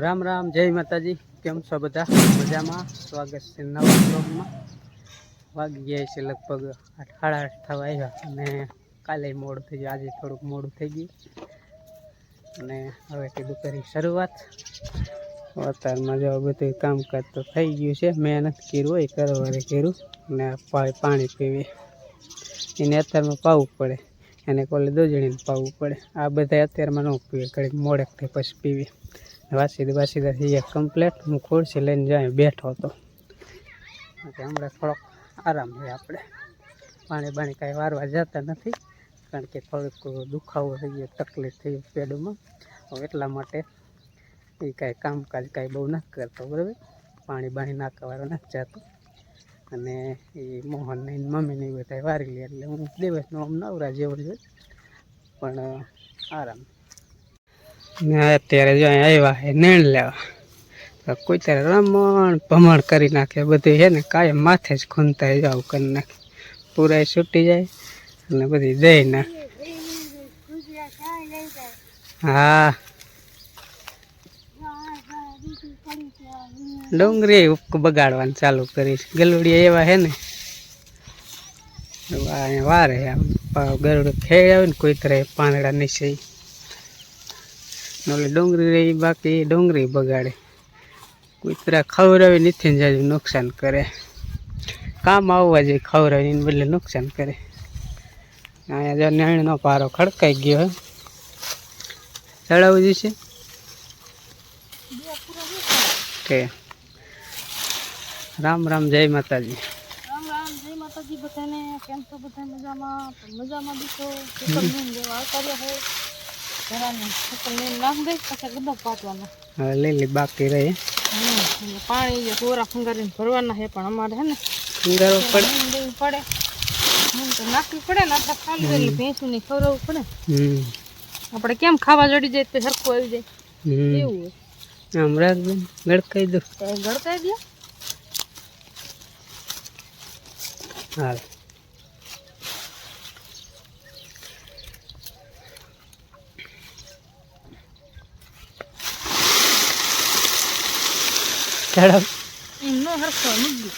રામ રામ, જય માતાજી. કેમ છો બધા? મજામાં? સ્વાગત છે નવા બ્લોગમાં. વાગી ગયા છે લગભગ આઠ સાડા આઠ થવા આવ્યા અને કાલે મોડું થઈ ગયું. આજે થોડુંક મોડું થઈ ગયું. અને હવે કીધું કરી શરૂઆત. અત્યારમાં જો બધું કામકાજ તો થઈ ગયું છે. મહેનત કર્યું હોય કરવારે કર્યું અને પાણી પીવી. એને અત્યારમાં પાવું પડે. એને કોલે દોજણીને પાવું પડે. આ બધા અત્યારમાં ન પીવે. ઘડીક મોડેકથી પછી પીવી. વાસીદ વાસીદ થઈ કમ્પ્લેટ હું ખુરશી લઈને જાય બેઠો હતો. હમણાં થોડોક આરામ છે આપણે. પાણી બાણી કાંઈ વારવા જતા નથી, કારણ કે થોડુંક દુખાવો થઈ ગયો, તકલીફ થઈ પેડમાં હવે એટલા માટે એ કાંઈ કામકાજ કાંઈ બહુ ના કરતો, બરાબર? પાણી બાણી નાખવાળો ના જતો. અને એ મોહન ને એની મમ્મીને એ બધા વારી લે એટલે હું દિવસનો આમ નવરા જેવો જ પણ આરામ. ને અત્યારે જો અહીં આવ્યા એ નેણ લેવા. કોઈ ત્યારે રમણ ભમણ કરી નાખે, બધું છે ને, કાયમ માથે જ ખૂંદતા જાવ કરી નાખે. પૂરાય છૂટી જાય અને બધી દઈ ના હા. ડુંગળી બગાડવાનું ચાલુ કરીશ. ગલુડિયા એવા છે ને. અહીંયા વારે આમ ગરુડ ખેડ આવે ને કોઈ તરહ પાંદડા નીચે. ઓલી ડુંગળી રહી, બાકી ડુંગળી બગાડે. કૂતરા ખવડાવે નથી જાય નુકસાન કરે. કામ આવવા જોઈએ ખવડાવે એને બદલે નુકસાન કરે. અહીંયા જો નેણનો પારો ખડકાઈ ગયો ચડાવવું જશે કે. રામ રામ જય માતાજી. રામ રામ, જય મજામાં? મજામાં બી સુપર લીલી બાકી રહી. પાણી જે કોરા ફંગારીને ભરવાના હે પણ અમારે હે ને ગરવો પડે. પડે. તો નાખવી પડે ને આપણે ખાલી એટલે ભેંસું નહીં ખવડાવવું પડે. હમ. આપણે કેમ ખાવા જડી જાય તો સરખું આવી જાય. હમ. એવું આમ રાખજો ગડકાઈ દો. એ દે. હાલ. ચડાવ એમ નો સરખો મૂકી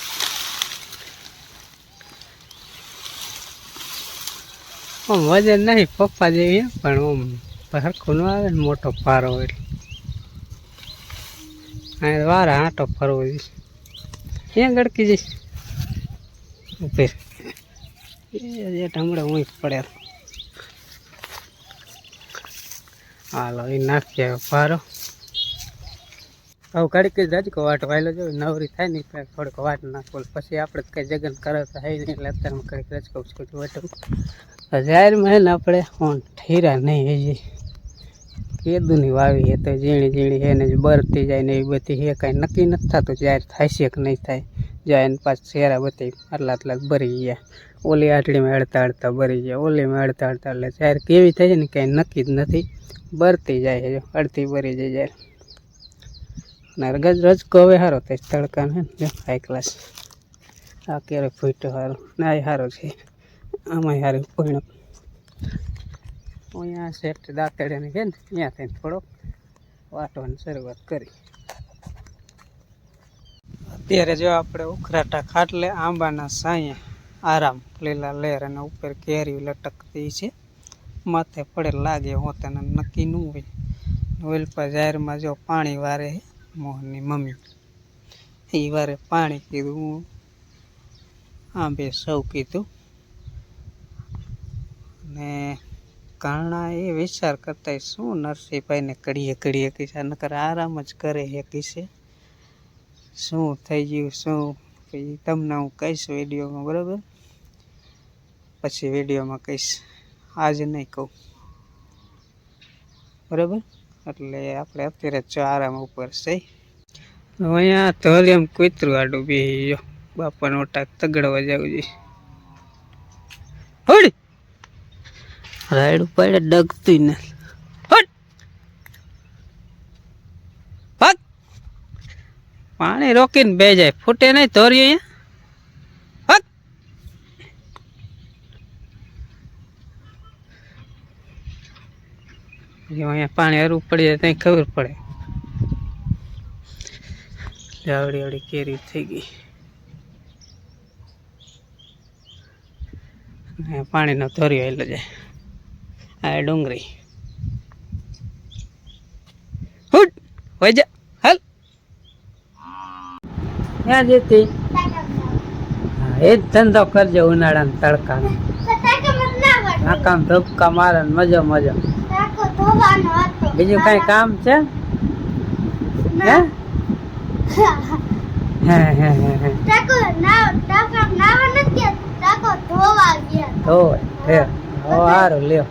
આમ વજન નહીં પપ્પા જેવી પણ આમ હરખું ન આવે ને મોટો પારો એટલે. અહીં વારા આંટો ફરવો જઈશ. ક્યાં ગડકી જઈશ? ઉપર. એ હમણાં ઊંઘ પડે. હાલો એ હવે પારો. હવે ઘડીક જ રાજકો વાટ વાયલો જો નવરી થાય ને એટલે થોડીક વાટ નાખો. પછી આપણે કઈ જગન કરાવતા હઈ નહીં એટલે અત્યારે ઘડીક રચકો ઉચકો વટવું જાહેરમાં હે ને આપણે ફોન ઠીરા નહીં હજી. કેદુની વાવી હે તો ઝીણી ઝીણી હે ને બરતી જાય ને એ બધી હે. કાંઈ નક્કી નથી થતું જાહેર થાય છે કે નહીં થાય. જાય ને પાછ શેરા બધી આટલા આટલા ભરી ગયા. ઓલી આટલીમાં અડતા અડતા ભરી ગયા. ઓલીમાં અડતા અડતા એટલે જાહેર કેવી થાય છે ને કાંઈ નક્કી જ નથી. બરતી જાય છે અડતી ભરી જાય જાહેર. અને રજ હવે સારો થાય તડકાને હાઈ ક્લાસ આ ક્યારે ફૂટ્યો સારો ને આ સારો છે. આમાં સારું પરિણામ અહીંયા શેઠ દાંતડિયાને છે ને ત્યાં થોડોક વાટવાની શરૂઆત કરી. અત્યારે જો આપણે ઉખરાટા ખાટલે આંબાના સાંયે આરામ લીલા લેર અને ઉપર કેરી લટકતી છે. માથે પડે લાગે હોતાને નક્કી ન હોય. વેલપા જાહેરમાં જો પાણી વારે મોહનની મમ્મી. એ વારે પાણી કીધું આંબે સૌ કીધું ને કારણા એ વિચાર કરતા શું નરસિંહભાઈને કડીએ કડીએ કીધા, નકર આરામ જ કરે હે કીશે શું થઈ ગયું, શું? પછી તમને હું કહીશ વિડીયોમાં, બરાબર? પછી વિડીયોમાં કહીશ. આજે નહીં કહું. બરાબર? એટલે આપણે અત્યારે જ આરામ ઉપર છે. અહીંયા તો એમ કૂતરું આડું બેસી ગયો. બાપાનો ટાક તગડવા જવું જોઈએ હોડી! રાયડું પડે ડગતું ને હટ પાણી રોકીને બે જાય. ફૂટે નહીં ધોર્યું અહીંયા. જો અહીંયા પાણી હરવું પડી જાય ત્યાં ખબર પડે. જાવડી આવડી કેરી થઈ ગઈ. ને પાણીનો ધોર્યો એટલે જાય આ ડુંગળી. હુટ! હોય જા. હાલ. ક્યાં જતી? હા એ જ ધંધો કરજો ઉનાળાના તડકાનો. આ કામ ધબકા મારે મજો મજો. બીજું કઈ કામ છે? હે? હે હે હે હે. ધોય હે. લ્યો.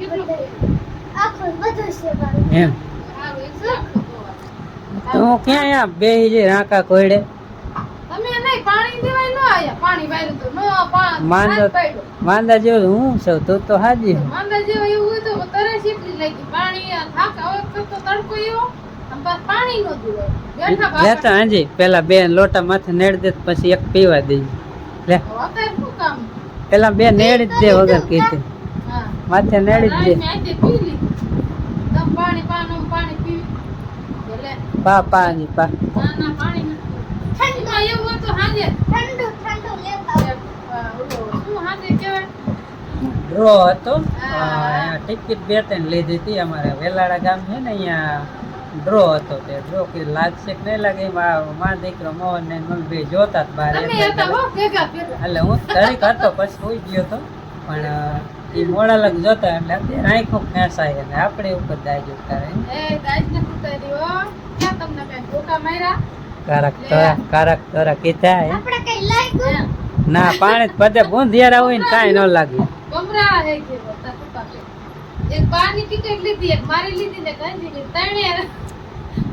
એમ. તો હું ક્યાં અહીંયા બેહી જઈ રાંકા કોયડે પાણી દેવાય ન આયા પાણી વાયરું માંદો માંદા જેવો હું છું તો તો હાજી. માંદા જેવો એવું હોય તો તરે શીખલી લાગી. પાણી થાક હવે તો તડકો એવો પાણી નો દીધો બેઠા હાજી પેલા બે લોટા માથે નેડ દે તો પછી એક પીવા દેજે લે. અત્યારે શું કામ? પેલા બે નેડી જ દે વગર કીધે. હા. માથે નેડી જ દે. પી પાણી પાનું પાણી પા પા ની પા. ના ના પાણી નથી. એમાં એવું તો હાજે. શું હાજે કહેવાય ડ્રો હતો. ટિકિટ બે ત્રણ લીધી હતી. અમારે વેલાડા ગામ છે ને અહીંયા ડ્રો હતો તે. ડ્રો કે લાગશે કે નહીં લાગે એમાં મા દીકરો મોહન ને મમ્મી બે જોતા બહાર બાર. એટલે હું તરીક હતો પછી સુઈ ગયો હતો. પણ એ મોડા લગ જોતા એટલે અત્યારે આંખો ખેંચાય અને આપણે ઉપર દાઈ તારે. એ દાજ ને ઉતારી કારક તોરા કારક તોરા કીધા એમ. ના પાણી જ પદે બુંધિયારા હોય ને કાંઈ ન લાગે. ગમરા હે કે બતા પપ્પા કે એક બારની ટિકિટ લીધી એક મારી લીધી ને કઈ દીધી ત્રણે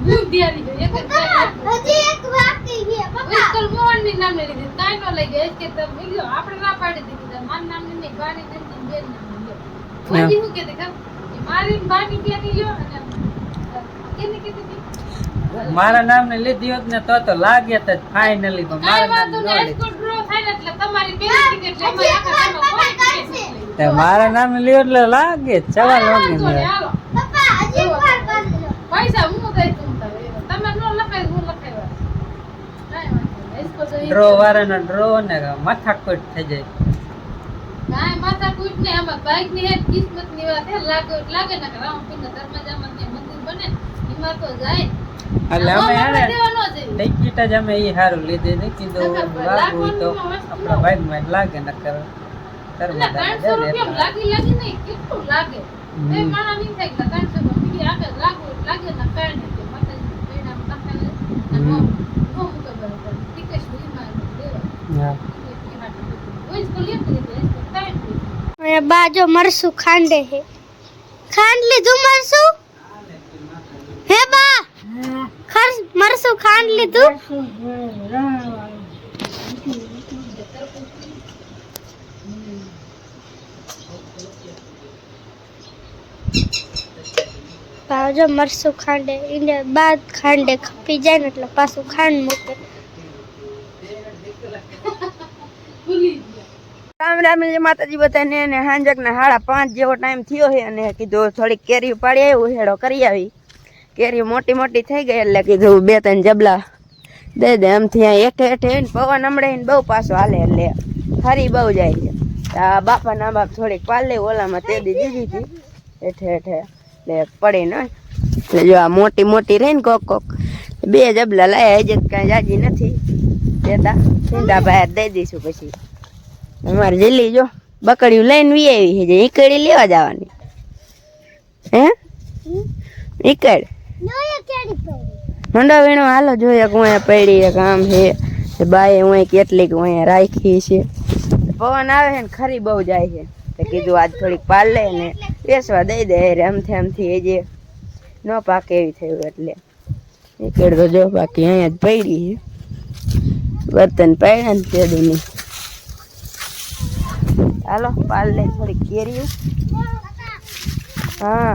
ભૂખ ગઈ એક જ સ્કૂલ મોહનની નામે લીધી કાઈ નો કે તમે આપણે પાડી દીધી. નામ દીધી બેન નામ હું મારી બાની અને કેની મારા લીધી હોત ને તો તો લાગ્યા તો ફાઇનલી પણ મારા નામ ન લીધી. મારા નામ લ્યો એટલે લાગે ચવા લાગે નો ડ્રો વાળાના માથા કોટ થઈ જાય. કાંઈ માથા કોટ ને આમાં બાઈક કિસ્મતની વાત હે લાગે ને કે રામ મંદિર બને એમાં તો જાય. એટલે અમે દેવા ન. ટિકિટ જ અમે એ સારું લીધી હતી કીધું હોય તો આપણા ભાગમાં જ લાગે ન કરે લાગી લાગી નહીં, કેટલું લાગે? નહીં થાય કે બીજી આગળ લાગે ને. કે ને. નો- નો મૂકે બરાબર. ટિકિટ દેવા. કોઈ સ્કૂલ મરસું ખાંડે હે ખાંડ લીધું મરસું હે બા મરસું ખાંડ લીધું? જો મરસું ખાંડે એને બાદ ખાંડે ખપી જાય ને એટલે પાછું ખાંડ મૂકે. રામ રામ જય માતાજી બધાને હાંજક ના સાડા પાંચ જેવો ટાઈમ થયો છે અને કીધું થોડીક કેરી પાડી આવ્યું હેડો કરી આવી. કેરી મોટી મોટી થઈ ગઈ એટલે કીધું બે ત્રણ જબલા દે દે. એમથી આ એઠે હેઠે ને પવન હમણાં બહુ પાછો હાલે એટલે હરી બહુ જાય છે. આ બાપા ના બાપ થોડીક પાલે ઓલામાં તે દી દીધી હતી. હેઠે હેઠે એટલે પડી ન એટલે જો આ મોટી મોટી રહી ને કોક કોક બે જબલા લાયા, હજી કાંઈ જાજી નથી દેતા. સિંધા ભાઈ દઈ દઈશું પછી. અમારે જલ્દી જો બકડ્યું લઈને વી આવી છે, ઈકડી લેવા જવાની. હે? ઈકડ? મંડો વેણો હાલો જોઈએ કે અહીંયા પડી એક આમ છે. બાએ હું કેટલીક હું અહીંયા રાખી છે. પવન આવે છે ને ખરી બહુ જાય છે. તો કીધું આજ થોડીક પાલ લે ને બેસવા દઈ દે આમથી આમથી એ જે ન પાકે એવી થયું એટલે. ઈકડ તો જો બાકી અહીંયા જ પડી છે. બર્તન પડ્યા ને તે દુની. હાલો પાલ લે થોડીક કેરી હા.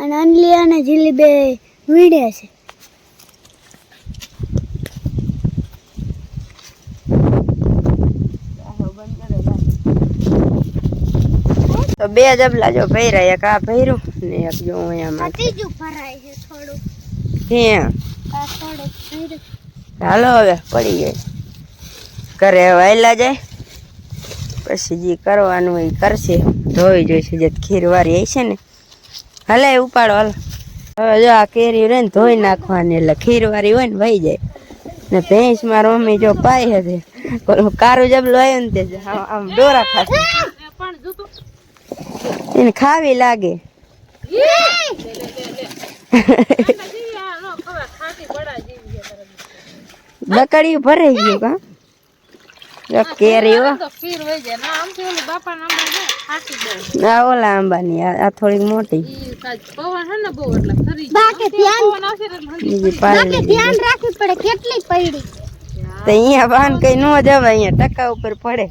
અને અનલી અને જીલી બે વીડ્યા છે. તો બે જબલા જો ભર્યા એક આ ભર્યું ને એક જો અહીંયા ત્રીજું ભરાય છે થોડું હે. હાલો હવે પડી ગઈ. ઘરે વહેલા જાય. પછી જે કરવાનું એ કરશે. ધોઈ જોઈશે જે ખીરવારી આવી છે ને હલે, ઉપાડો, હલ. હવે જો આ કેરી રહે ને ધોઈ નાખવાની, એટલે ખીરવારી હોય ને વહી જાય. ને ભેંસ મારો મમ્મી જો પાઈ ઓલું કારું જબલું આવ્યું ને તે આમ ડોરા ખાશે એને ખાવી લાગે. બકડી ભરાઈ ગયું કા? કેરી હો આ ઓલા આંબાની આ થોડીક મોટી. ધ્યાન રાખવી પડે કેટલી પડી તો અહીંયા વાહન કઈ ન જવાય અહીંયા ટકા ઉપર પડે.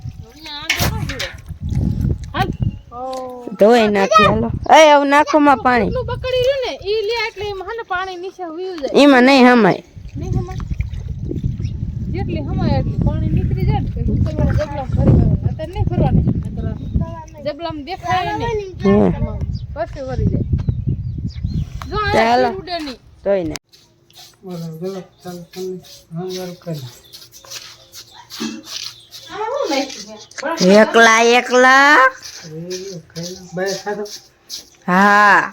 ધોઈ નાખી હાલો. એ આવું નાખો માં પાણી બકડી રહ્યું ને ઈ લે એટલે એમાં પાણી નીચે વયું જાય. એમાં નહીં હમાય. નહીં હમાય. જેટલી હમાય એટલી પાણી નીકળી જાય ને જબલામાં ભરી આવે અત્યારે નહીં ભરવાની જબલામાં દેખાય નહીં. હમ. પછી વરી જાય. જો આ ચાલો. ફીર ઉડે નહીં. ધોઈ ને બોલો બોલો ચાલો તમે હંગારું કરી. એકલા એકલા. હા.